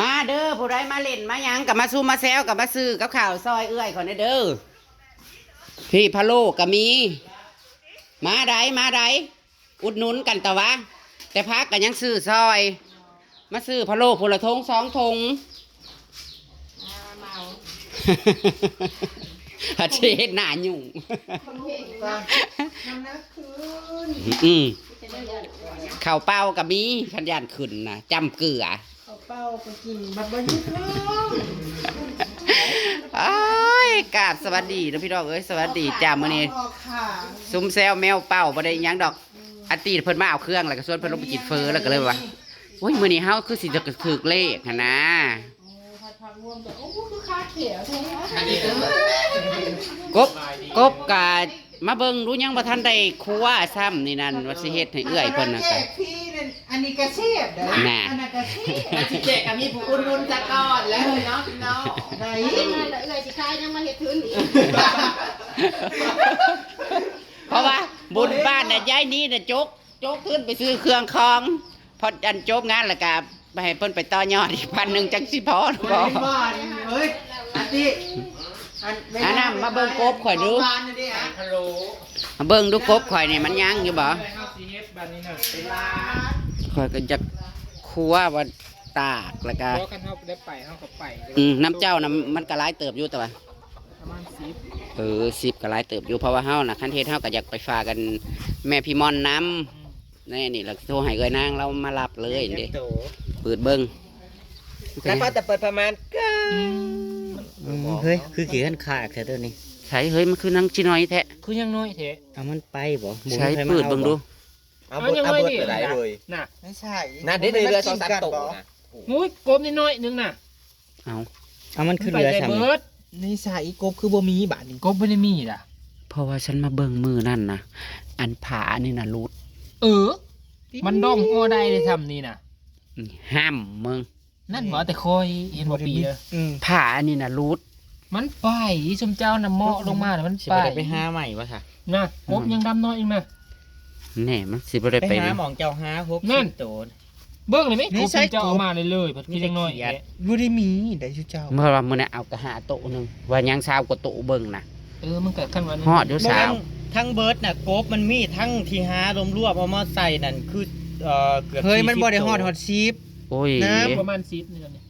มาเด้อผู้ใดมาเล่นมาหยังกับมาซูมาแซวกับมาซื้อกับข่าวซอยเอื้อยขอนเด้อพี่พะโลก็มี มาไดมาไดอุดหนุนกันแต่วะ แต่พักกันยังซื้อซอย มาซื้อพะโลพละทงสองทงเมาฮัดเชดหน้าหยุ่งคนเห็นว่าน้ำหนักคืนอืมจะได้เดินข่าวเป้ากับมีขันยานขึ้นนะจำเกลือ เอาเป้าไปกินบัดบัดยุกเล่าอ้ายกราบสวัสดีนะพี่น้องเอ้ยสวัสดีจ้ามื้อนี้ออกขาซุมแซวแมวเป้าบ่ได้หยังดอกอาตีเพิ่นมาเอาเครื่องแล้วก็ชวนเพิ่นลงไปกินเฟอแล้วก็เลยว่าโอ้ยมื้อนี้เฮาคือสิจะถึกเลขหั่นนะโอ้ผัดผักรวมแต่โอ้คือคาเขียวแท้กบกบกะมาเบิ่งรู้ยังบ่ทันได้ครัวซ้ำนี่นั่นว่าสิเฮ็ดให้เอื้อยเพิ่นน่ะแจก็กพี่นั่น อันนี้กระเชียบเด้อน่ะ อันนั้นกระเชียบสิเจกับมีผู้อุ่นนุนจะก่อนแล้วเนาะพี่น้องไหนเอ้ยสิคายยังมาเฮ็ดพื้นอีกเพราะว่าบุญบ้านน่ะยายนี้น่ะจกจกขึ้นไปซื้อเครื่องคอง พออันจบงานแล้วก็ไปให้เพิ่นไปต่อยอดอีกพันหนึงจังสิพอหรือบ่บ้านบ้านเฮ้ยอันนี้อันอันนั้นมาเบิ่งกบข่อยดู บ้านนี่ดิอะฮัลโหลมาเบิ่งดูกบข่อยนี่มันยังอยู่บ่ไปเข้าซีเอฟบันนี้หน่อยเวลา ข่อยก็จะครัวว่าตากแล้วก็เพราะกันเขาได้ไปเขาก็ไปเลยอืมน้ำเจ้านะมันก็หลายเติบอยู่แต่ว่า ประมาณสิบเออสิบก็หลายเติบอยู่เพราะว่าเฮาน่ะคันเทศเฮาก็อยากไปฝากกัน แม่พี่มอนน้ำนี่นี่เราโทรให้เอ้ยนางเรามารับเลยเด้เปิดเบิ่งแล้วพอแต่เปิดประมาณก็เฮ้ยคือขี่ขันขาดแค่ตัวนี้ ใช่เฮ้ยมันคือนังชิน้อยแท้คือยังน้อยเถอะเอามันไปบ่บ่ใช้มีใครมาเปิดเบิ่งดู เอาเบิดเอาเบิดไปไหนเลยน่ะไม่ใช่นั่นได้เรือสองสามตัวนะมุ้ยกบนิดน้อยนึงน่ะเอาเอามันขึ้นไปเรือแต่ซ้เบิร์ดนี่ใช่กบคือบ่มีบาทนี่กบไม่ได้มีล่ะเพราะว่าฉันมาเบิ่งมือนั่นนะอันผานี่น่ะรูดเออ มันดองอ้อได้เลยทำนี่น่ะห้ามมึงนั่นหมอแต่คอยเห็นบ่ปีเลยอืมผานี่น่ะรูดมันไปชมเจ้าน่ะเหมาะลงมาแล้วมันำสิไปบ่ได้ไปหาใหม่วะค่ะน่ะกบยังดำน้อยอีกนะ แน่มันสิบ่ได้ไปไปหาหมองเจ้าหาหกนั่สินบตัวเบิ้งเลยไหมกบชมเจ้าเอามาเลยเลยพัดคือยังน้อยมีแต่เขียดแกะบ่ได้มีได้ชื่อเจ้าเมื่อว่ามื้อนี้เอากระหาโต๊ะหนึงว่ายังซาวกว่าโต๊ะเบิ่งน่ะเออมันเกิดขั้นวันฮอดอยู่สาวทั้งเบิร์ดน่ะกบมันมีทั้งที่หารวมรวบเอามาใส่นั่นคือเอ่อเกือบเฮ้ยมันบ่ได้40ฮอดฮอดซีฟ โอ้ยน้ำ ประมาณสิบนี่แหละเนี่ย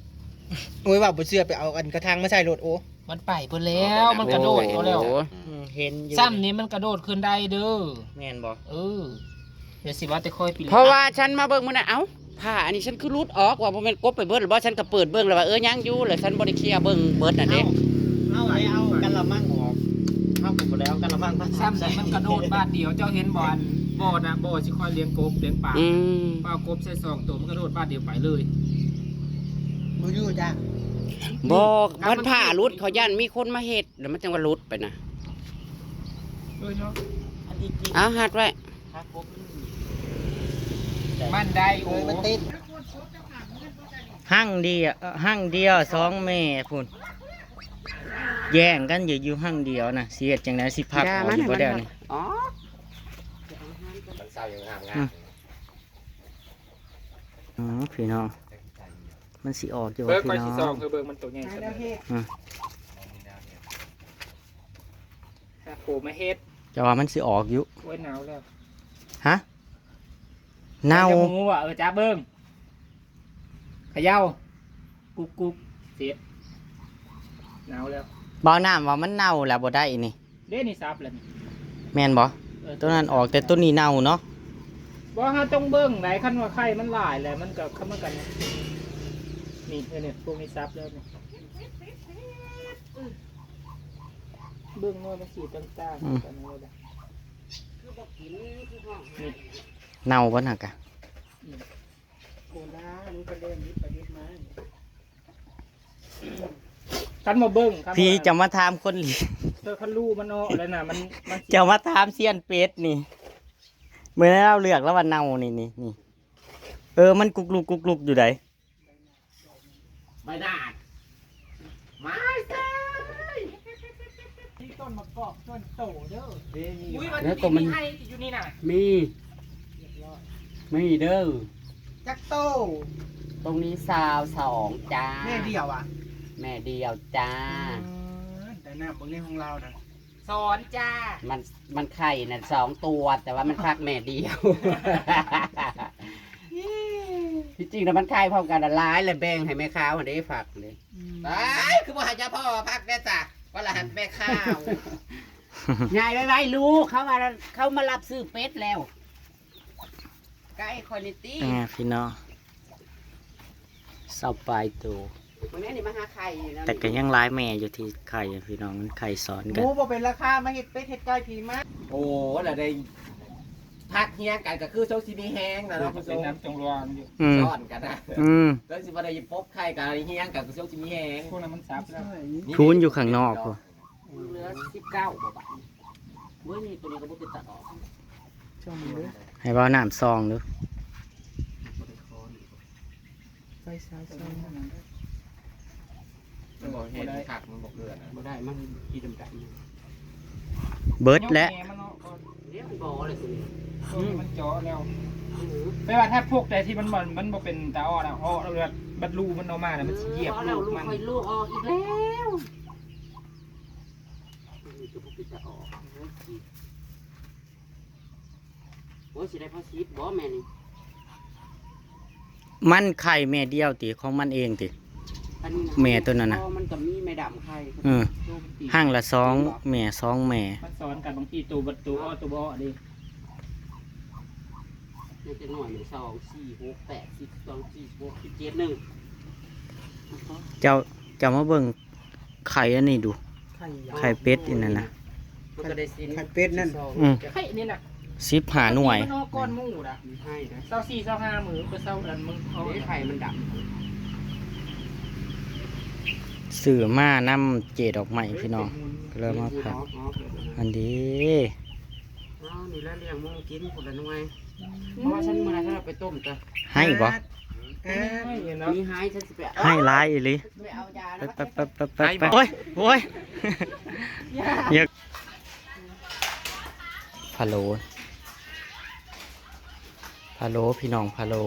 โอ้ยว่าบ่เชื่อไปเอาอันกระทังมาใส่รถโอ้มันไปเพิ่นแล้วมันกระโดดเอาแล้ว โอ้อืม เห็นอยู่ซ้ำนี้มันกระโดดขึ้นได้เด้อแม่นบ่เออเดี๋ยวสิว่าแต่ค่อยปีเพราะว่าฉันมาเบิ่งมื้อนั้นเอ้าผ้าอันนี้ฉันคือรูดออกว่าบ่แม่นกบไปเบิดหรือบ่ฉันก็เปิดเบิ่งแล้วว่าเออยังอยู่แล้วฉันบ่ได้เคลียร์เบิ่งเบิดน่ะเด้เอาไว้เอากันละมั่งออกเอาก็บ่ได้เอากันละมั่งมาซ้ำนี้มันกระโดดบาดเดียวเจ้าเห็นบอลบ่อนะบ่อสิค่อยเลี้ยงกบเลี้ยงปลาอืมปลากบใส่ซองตัวมันกระโดดบาดเดียวไปเลยบ่อยู่จ้ะบอกมันผ้ารุดเขาย่านมีคนมาเฮ็ดแล้วมันจังว่ารุดไปนะ เออเนาะอันที่จริงเอาหัดไว้ถ้ากบมันมันได้โอ้เฮ้ยมันติดหั่งเดียวเอ่อหั่งเดียวสองแม่พุ่นแย่งกันอยู่อยู่หั่งเดียวน่ะสิเฮ็ดจังได๋สิพักย่าเอามันอยู่บ่ได้ให้มันนี่อ๋อมันเศร้าอย่างงามงาอืมมอืมพี่น้องมันสิออกอยู่เบิว่าร์กพี่คอยน้สิองซองคือเบิร์กมันตัวใหญ่หาสุดแนวเฮ็ดแต่โผล่มาเฮ็ด จะว่ามันสิออกอยู่โอ้ยหนาวแล้วฮะเน่าจะหมูอะเออจ้าเบิ้งเขย่ากุ๊กกุ๊กเสียหนาวแล้วบ่อน้ำว่ามันเน่าแล้วบ่ได้นี่เด้นี่ซับแล้วนี่แม่นบ่เออตัวนั้นออกแต่ตัวนี้เน่าเนาะว่าเฮาต้องเบิ้งไหนคันว่าไข่มันหลายแหละมันก็เข้ามากันนะนี่เออเนี่ยพวกนี้ซับแล้วเนี่ย เบิ้งว่ามันสีต่างๆกันเลยนะเน่าบ่น่ะกะโคนาลูกกระเด็นนิดไปนิดมาคันมาเบิ้งคันพี่ว่าจะมาถามคนเลี้ยงเธอคันรู้มันเนาะแล้วน่ะมันมันสิจะมาถามเซียนเป็ดนี่เมื่อเราเลือกแล้วว่าเน่านี่นี่นี่เออมันกุกลุกกุกลุกอยู่ไหนใบดาด ที่ต้น มะกอกต้นโตเด้อเด้นี่อุ้ยมันแล้วก็มันให้อยู่นี่น่ะมีมีเด้อจักโต ตรงนี้สาวสองจ้า แม่เดียวอะ แม่เดียวจ้า แต่หน้าเบางในของเรานะสอนจ้า มันมันไข่น่ะสองตัวแต่ว่ามันพักแม่เดียว ที่จริงแล้วมันไข่พร้อมกันละลายเลยแบ่งให้แม่ค้าวันนี้ฝากเลยไปคือบ่ให้เจ้าพ่อพักได้จ้ะ ว่าละหันแม่ข้าวยายไว้ไว้ลูกเขามาเขามารับซื้อเป็ดแล้วใกล้คอนิตี้อ่าพี่น้องเศร้าปลายตัววันนี้นี่มาหาไข่อยู่นะแต่ก็ยังร้ายแม่อยู่ที่ไข่อะพี่น้องมันไข่ซ้อนหกัน มูบ่เป็นราคามาเฮ็ดเป็ดเฮ็ดไก่ผีมาโอ้แล้วได้ พักเฮียกันก็คือโชคซีมีแห้งนะเนาะผู้ชเป็นมน้ำจงรอนอยู่อืมซ่อนกันนะอืม แล้วสิบ่ได้พบใครกันเฮียงกันก็โชคซีมีแห้งพวกนั้นมันซับแล้วพูนอยู่ข้างนอกพอ เหลือสิบเก้าบาทเว้ยนี่ตัวนี้ก็บ่ติดตัดออกช่องนี้เด้อให้เบาน้ำซองดูไปซ้ายซ้ายมันบอกเห็นผักมันบอกเลือดนะบ่ได้มันอีดำดเบิร์ดและยกมันเนาะก่อนำเดี๋ยวมันบ่เลยตัวนี้พวกนี้ มันเจาะแล้วไม่ว่าถ้าพวกใดที่มันมันมันบ่เป็นตาอ้อนะอ้อแล้วแบบบัดรูมันออกมาเนี่ยมันสิเหยียบพอแล้วลูกลูกมันค่อยลูกออกอีกแล้วนี่ก็บ่ติดตัดออกโอ้ยสิได้พอซีดบ่แม่นี่มันไข่แม่เดียวติของมันเองติอันนี้ะแม่ตัวนั้นน่ะอ๋อมันก็มีแม่ดำไข่เออห้างละสองแม่สองแม่มันสอนกันบางทีตัวบัดตัวอ้อตัวบ่อ้อ ดินี่จะหน่วยหนึ่งสองสี่หกแปดสิบสองสี่หกสิบเจ็ดหนึ่งเจ้าเจ้ามาเบิ่งไข่อันนี้ดู ไข่ยาไข่เป็ดอีนั่นน่ะมันก็ได้สินไข่เป็ดนั่นอืมไข่นี่น่ะสิบหาหน่วย มันออกก้อนหมูนะมีให้นะเศร้าสี่เศร้าห้ามือไปเศร้าอันมึงเอาเอ้ไข่มันดสื่อมาน้ำเจดอกใหม่พี่น้องก็ำเลยมาผักอ๋ออ๋ออันดีอ๋อนี่แล้วเลี้ยงมึงกินคนละหน่วย เพราะว่าฉันเมื่อไหรฉันเอาไปต้มจ้ะให้บ่เออไม่เห็นเนาะมีให้ฉันจะไปเอาให้ร้ายอีหลิไปเอายาไปนะไปไปไปไปไปโอ้ยโอ้ยอยากพะโล้พะโล้พี่น้องพะโล้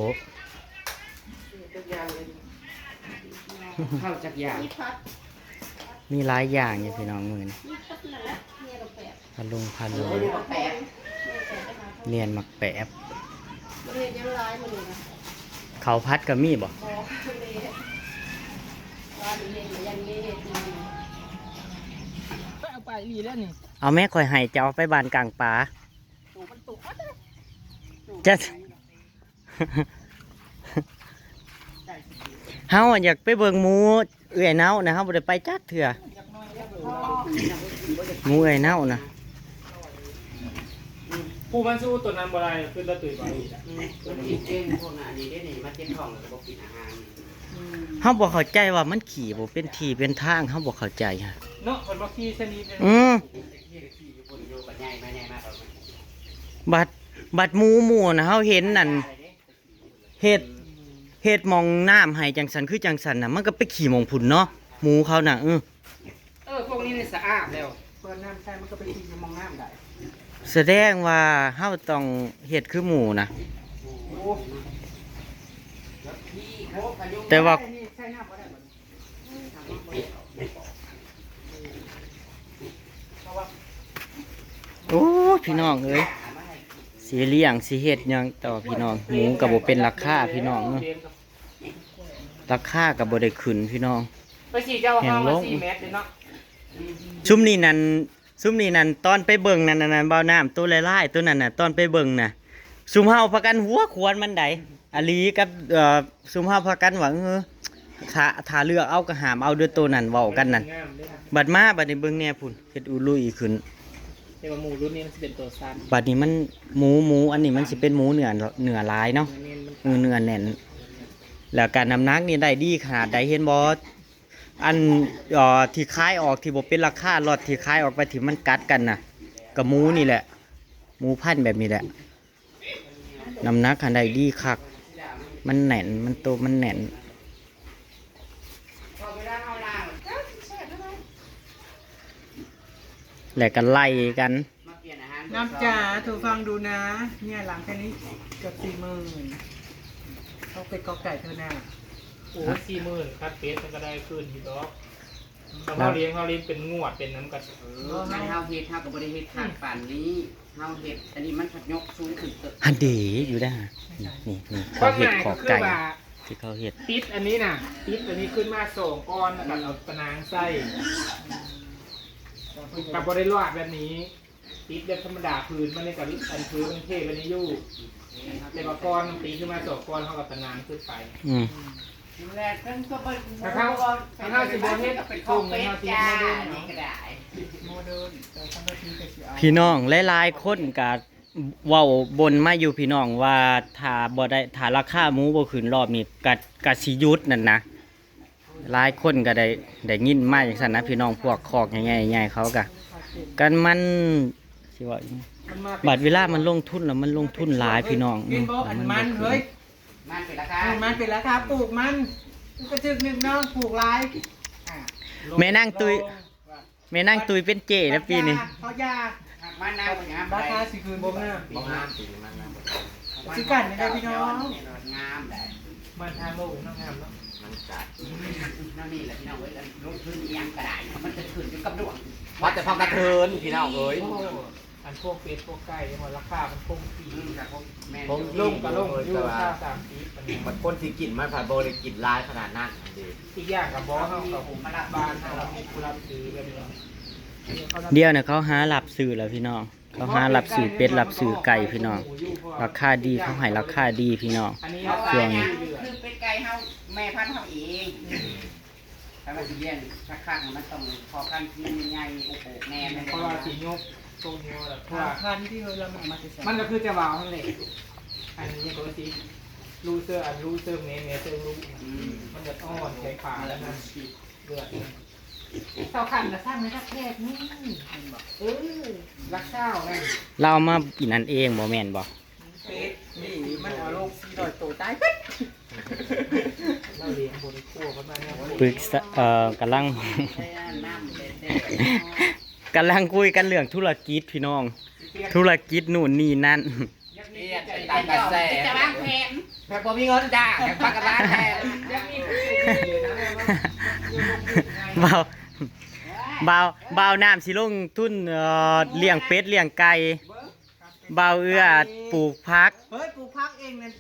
เข้าจากยามีพัดมีหลายอย่างอยู่พี่น้องมือนี่มีพัดนั่นแหละเนี่ยเราแปดพะลุงพะโล้โอ้ยแปดเนี่ยแปดนะคะเนียนหมักแปบบริ เวณยังร้ายมาเลยนะเขาวพัดกับมีบ่บอกเลยร้านนี้เนี่ยยังนี้เนี่ยจริงเอาไปอีแล้วนี่เอาแม่คอยให้จะเอาไปบานกลางป่าตู่มันตู่อ๊ะจะเฮาอะอยากไปเบิ่งหมูเอื้อยเน่านะเฮาบ่ได้ไปจักเถื่อหมูเอื้อยเน่านะ ผู้มันสู้ตัวนั้นบ่ได้ขึ้นตะตุยไปอีกอะมันกินเองพวกนั้นอันนี้ได้นี่มาเจ็บท้องแล้วก็กินอาหารเฮาบ่เข้าใจว่ามันขี่บ่เป็นที่เป็นทางเฮาบ่เข้าใจฮะเนาะคนบ่ขี้ชนิดนึงอืมที่ที่อยู่บนอยู่กับใหญ่มาใหญ่มากกว่ามันบัดบัดหมูหมู่นะเฮาเห็นนั่นเฮ็ดเฮ็ดหมองน้ำให้จังสันคือจังสันน่ะมันก็ไปขี่หมองพุ่นเนาะหมูเขาน่ะเออเออพวกนี้นี่สะอาดแล้วเปิดน้ำใส่มันก็ไปกินมองน้ำได้ แสดงว่าเฮาต้องเฮ็ดคือหมูนะ แต่ว่านี่ใส่น้ำก็ได้บ่โอ้พี่น้องเอ้ยสีเลี้ยงสีเฮ็ดหยังต่อพี่น้องหมูก็บ่เป็นราคาพี่น้องเนาะราคาก็บ่ได้ขึ้นพี่น้องไปสี่เจ้าห้องมาสี่เมตรเลยเนาะซุมนี่นั่น ซุมนี่นั่นตอนไปเบิ่งนั่นน่ะนั่นเบาน้ำตัวลายๆตัวนั้นน่ะตอนไปเบิ่งน่ะซุมเฮาพากันหัวควรมันไดอลีกับเอ่อซุมเฮาพากันหวังเออถ้าถ้าเลือกเอาก็หามเอาด้วยตัวนั้นเว้ากันนั่นงามเลยนะบัดมาบัดนี้เบิ่งแหน่พุ่นเฮ็ดอุลุยขึ้นแต่ว่าหมูรุ่นนี้มันจะเป็นตัวสั้นบัดนี้มันหมูหมูอันนี้มันสิเป็นหมูเนื้อเนื้อหลายเนาะเน้นมันเออเนื้อแน่นแล้วการน้ำหนักนี่ได้ดีขนาดใดเห็นบ่ อันเอ่อที่คายออกที่บ่เป็นราคาลอดที่คายออกไปที่มันกัดกันน่ะกับหมูนี่แหละ หมูพันธุ์แบบนี้แหละน้ำหนักคันใดดีคัก มันแน่นมันโตมันแน่นแหล้วก็ไล่กัน น้ำจ๋าถูกฟังดูนะ เนี่ยหลังแค่นี้เกือบสี่หมื่นเขาเป็ดกอไก่เธอหน้า โอ้สี่หมื่นคัดเฟสมันก็ได้ขึ้นทีดอกแต่เราเลี้ยงเราเลี้ยงเป็นงวดเป็นน้ำกัดเออมันเฮาเฮ็ดเฮาก็บ่ได้เฮ็ดทางป่านนี้เฮาเฮ็ดอันนี้มันผัดยกสูงขึ้นเติบอันเดีอยู่ได้ฮะนี่นี่นี่คเขาวามหเห็ดมายขอก็คือไก่ว่าที่เขาเห็ดติดอันนี้น่ะติดอันนี้ขึ้นมาสองก้อนแล้วกันเอาตะนางไส้กับบริลวดแบบนี้ติดแบบธรรมดาพื้นมันเลยกับอันพื้นมันเทไปในยู่แต่ว่าก้อนมันตีขึ้นมาสองก้อนเท่ากับตะนางขึ้นไป อืม แรกเพิ่นก็บ่ถ้าเข้าถ้าเข้าสิบ่เฮ็ดเป็นของเป็ดจ้าโครงนี่ก็ได้โมเดิร์นแต่ทำหน้าที่ก็สิเอาพี่น้องหลายๆคนก็เว้าบนมาอยู่พี่น้องว่าถ้าบ่ได้ถ้าราคาหมูบ่ขึ้นรอบนี้ก็ก็สิหยุดนั่นนะหลายคนก็ได้ได้ยินมาอย่างซั่นนะพี่น้องพวกคอกใหญ่ๆใหญ่เขาก็กันมันสิว่าอีกมันมาบัดเวลามันลงทุนแล้วมันลงทุนหลายพี่น้องกินบ่อันมันเฮ้ย มันเป็นราคาอันมันเป็นราคาปลูกมันมันก็จึกหนึ่งน้องปลูกหลายอะแม่นั่งตุยแม่นั่งตุยเป็นเจนะปีนี้เขายามันน้ำงามราคาสิคืนบ่งามบ่งามปีนี้มันงามสิกันไม่ได้พี่น้องงามได้มันทางโลกน้องงามเนาะมันจัดนั่นนี่แหละพี่น้องเอ้ยลงทุนอีหยังก็ได้มันจะขึ้นอยู่กับดวงว่าแต่พอกระเทินพี่น้องเอ้ยโอ้อันพวกเฟสพวกไก่เนี่ยมันราคามันคงที่อืมครับ ผมแม่นผมลงกับลงอยู่ค่าสามปีมันเนี่ยมันคนสิกินมันผ่านโบได้กินร้ายขนาดนั้นอันเดีอีกอย่างกับบอสเขากับผมมารับบ้านเรามีผู้รับซื้อแบบนี้เดี๋ยวเนี่ยเขาหาหลับสื่อแล้วพี่น้อง เขาหาหลับสื่อเป็ดหลับสื่อไก่พี่น้อง ราคาดีเขาให้ราคาดีพี่น้อง อันนี้เพราะว่าช่วงหยังคือเป็นไก่เฮาแม่พันธุ์เฮาเองถ้าว่าสิเลี้ยงสักครั้งมันต้องพอกันที่ใหญ่โอ้โหแน่แม่นเพราะว่าสียกตรงนี้แบบเพราะราว่าคาที่เฮ้ยเรามาจะใส่มันก็คือจะวาวทั้งเลย อันนี้ตัวสีลูเซอร์อันลูเซอร์เมเมเซอร์ลูอืมมันจะอ่อนใช้ขาแล้วนะเลือดต่อขันจะสร้างไม่ได้แค่นี้เออรักเจ้าไงเราเอามากินอันเองบ่แม่นบ่เป็ดนี่มันเอาลงสี่ร้อยตัวตายเป็ดเราเลี้ยงบริโภคกันมาเนี่ยปรึกษาเอ่อกำลังใช้น้ำเด็ดกำลังคุยกันเรื่องธุรกิจพี่น้อง ธุรกิจนู่นนี่นั่น เรียนๆไปตามกระแสจะวางแผนแม่บ่มีเงินจ้าแม่ปักกระร้านแทนยังมีผู้ดีเลยนะเนี่ยว่าเบาเบาเบาน้ำสิลงทุนเอ่อเลี้ยงเป็ดเลี้ยงไก่เบาเอื้อปลูกพัก เฮ้ยปลูกพักเองนั่น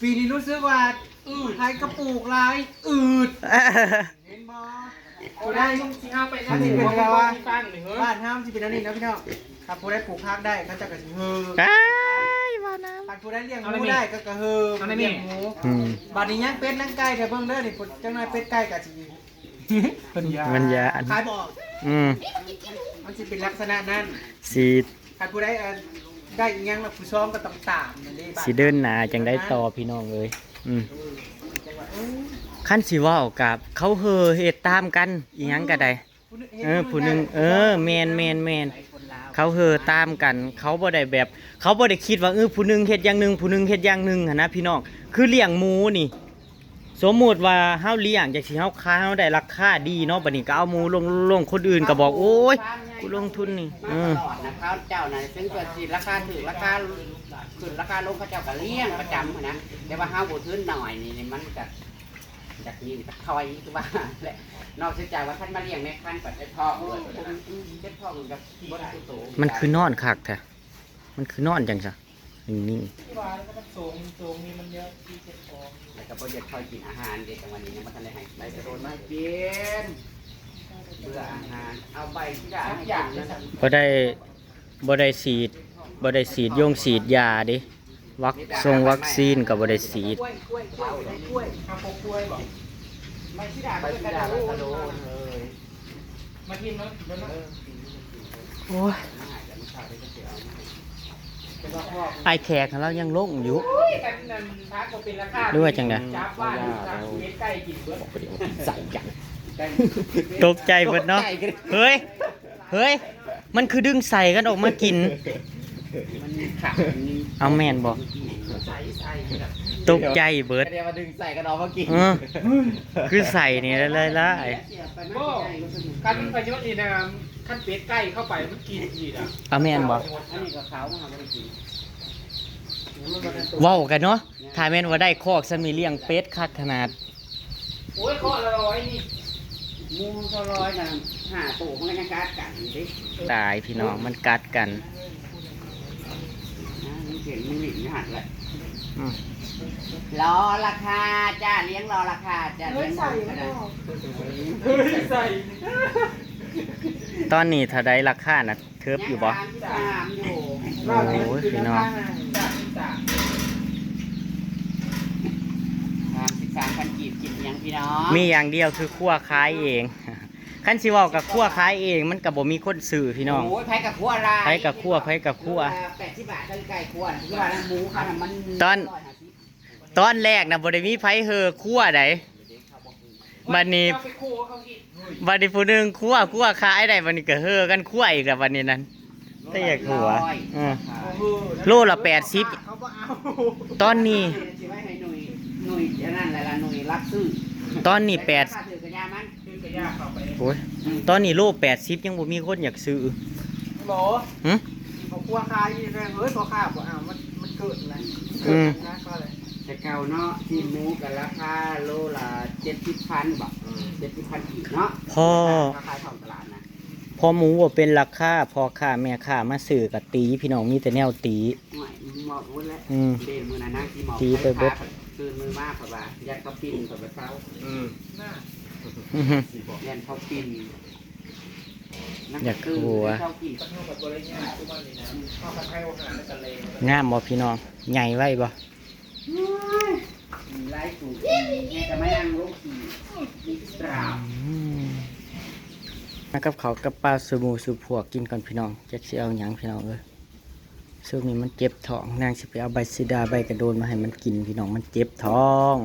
ปีนี้รู้สึกว่าอืดใครก็ปลูกหลายอืดเห็นบ่ กูได้ลุงสิเอาไปนะที่เป็นว่าฟังหนึ่งเฮ้ยบ้านห้ามสิเป็นอันนี้นะพี่น้องครับผู้ได้ปลูกพักได้เขาจะกระสิเฮอไอ้ายเบาน้บ้านผู้ได้เลี้ยงหมูได้ก็กระเฮอเลี้ยงหมูำอืมบ้านนี้ยังเป็ดนั่งไก่แต่เบิ่งเด้อนี่จังน้อยเป็ดไก่กะสิปัญญามันยาขายบ่ออกอืมมันสิเป็นลักษณะนั้นสีถ้าผู้ได้เอ่อได้อีหยังแล้วผู้ซ้อมก็ต้องตามนั่นเด้บ้านสีเดินหนาจังได้ต่อพี่น้องเอ้ยอืม ขั้นสิเว่ากับเขาเฮอเฮ็ดตามกันอีหยังก็ได้เออผู้หนึงเออแมนแมนแมนเขาเฮอตามกัน เขาบ่ได้แบบ เขาบ่ได้คิดว่าเออผู้หนึงเฮ็ดอย่างหนึงผู้หนึงเฮ็ดอย่างหนึงหันนะพี่น้องคือเลี้ยงหมูนี่ สมมุติว่าเฮาเลี้ยงจังสิเฮาขายเฮาได้ราคาดีเนาะบัดนี้ก็เอาหมูลงลงคนอื่นก็บอกโอ้ยกูลงทุนนี่มาเอตอ ลอดนะเขาเจ้าน่ะซึ่งเกิดสิราคาถือราคาขึ้นราคาลงเขาเจ้าก็เลี้ยงประจำหั้นนะแต่ว่าห้าบ่ทุนหน่อยนี่นี่มันจะ จากนี้ก็คอยคือว่าแหละนอกจากว่าท่านมาเลี้ยงแม่คันปัดได้ทองด้วยเจ็ดทองกับบนสุโตมันคือนอนคักแท้มันคือนอนจังซะนิ่งที่ว่าแล้วก็มันสูงสูงนี่มันเยอะที่เจ็บคอแล้วก็บ่อยากคอยกินอาหารเด็กวันนี้ยังบ่ทันได้ให้ไปจะโดนมากินเบื่ออาหารเอาใบที่ได้ให้กินนั่นน่ะๆบ่ได้บ่ได้ฉีดบ่ได้ฉีดยงฉีดยาเดิ วัคซงวัคซีนก็บ่ได้ฉีดกล้วยกล้วยกล้วยกล้วยข้าวโพดกล้วยบอกใบที่ได้ไปไปที่กระดาโดวกระดโดโดดนเอ้ยมาทิมเนาะเดี๋ยวเนาะโอ้ยเป็นว่าพ่อไอแขกของเรายังลงอยู่อุ้ยกันนั่นพักก็เป็นราคาด้วยจังใดจับบ้านจับเม็ดไก่กินเบิดใส่จังตกใจเบิดเนาะเฮ้ยเฮ้ย มันคือดึงใส่กันออกมากินมันขาดนี่ เอาแม่นบ่ใส่ใส่แบบตกใจเบิด เดี๋ยวมาดึงใส่กันเอามากินเออ คือใส่นี่เลยละไอ้โอ้กันมันประโยชน์นี่นะขั้นเป็ดไก่เข้าไปมันกินอีกอะเอาแม่นบ่อันนี้ก็เขามาบริกินเว้ากันเนาะถ้าแม่นว่าได้คอกซะมีเลี้ยงเป็ดคักขนาด โอ้ยข้อละร้อยนี่หมูเท่าร้อยน่ะห้าตัวมันก็ยังกัดกันดิตายพี่น้องมันกัดกันนะมัน เห็นมันหลินหัดแหละอืม รอราคาจ้าเลี้ยงรอราคาจ้าเลี้ยงหมดก็ได้เฮ้ยใส่ตอนนี้ถ้าได้ราคาน่ะเทิบอยู่บ่งสามสิบสามอยู่โอ้ยพี่น้องจากจากสามสิบสามพันกีบกินยังพี่น้องมีอย่างเดียวคือคั่วขายเอง คันสิเว้ากับคั่วขายเอง มันก็บ่มีคนซื้อพี่น้อง โอ้ยไผกับขั้วลายไผกับคั่วไผกับคั่วแปดสิบบาทก็ไก่ขั้วที่ว่าน้ำหมูค่ะน้ำมันตอนร้ยห้าสิบตอนแรกน่ะบ่ได้มีไผเฮอคั่วใดบัดนี้เอาไปคู่เขาอีกบัดนี้ผู้หนึงคั่วคั่วขายได้บัดนี้ก็เฮอกันคั่วอีกแล้วบัดนี้นั้นแต่อยากหัวเออโลละ80เขาบ่เอาตอนนี้ สิไว้ให้หน่วยหน่วยอันนั่นแหละล่ะหน่วยรับซื้อ ตอนนี้ คือกระยาเข้าไปโอ้ยตอนนี้โล80ยังบ่มีคนอยากซื้อหมอหึเขากลัวคายนี่แรงเฮ้ยเขาฆ่าบ่เอามันมันเกิดอะไรอืเกิดมนะก็เลยแต่เก่าเนาะที่หมูกับราคาโลละเจ็ดสิบพันบอกเจ็ดสิบพันอีกเนาะพ่อราคาของตลาดนะพอหมูบ่เป็นราคาพอค่าแม่ค่ามาซื้อกับตี พี่น้องมีแต่แนวตีหน่วยหมอกวุ้นแล้วอืมเดนมือนะนั่งที่หมอกตีไปเบิดคืนมือมากเพราะว่ายัดเขาปิ้นกับเช้าอืมอื้อหือยันเขา ปิ้นนั่นอยากคือหัวเขากินปัจจุบันบริญญาทุกวันนี้นะข้าวผัดไทยโอาหารและกันเลยงามบ่พี่น้อง ใหญ่ไว้บ่มีไล่สูงแม่ก็ไม่นั่งลูกขี่มีตราบอืมมากับเขาวกับปลาสูหมูสูพวกกินก่อนพี่น้องจะสิเอาหยังพี่น้องเอ้ยช่วงนี้มันเจ็บท้องนางสิไปเอาใบซิดาใบกระโดนมาให้มันกินพี่น้องมันเจ็บท้อง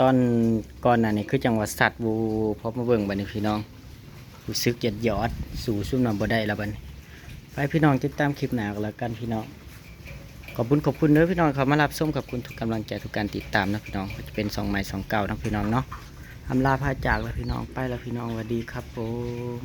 ตอนก่อนหน้านี้คือจังหวัดสัตว์บูพอมาเบิ่งบัดนี้พี่น้องรู้สึกหยดหยอดสู่ซุ่มนำบ่ได้แล้วบัดนี้ไปพี่น้องติดตามคลิปหน้ากันแล้วกันพี่น้องขอบคุณขอบคุณเด้อพี่น้องเขามารับส้มขอบคุณทุกกำลังใจทุกการติดตามนะพี่น้องจะเป็นสองใหม่สองเก่านะพี่น้องเนาะอำลาพาจากแล้วพี่น้องไปแล้วพี่น้องสวัสดีครับผม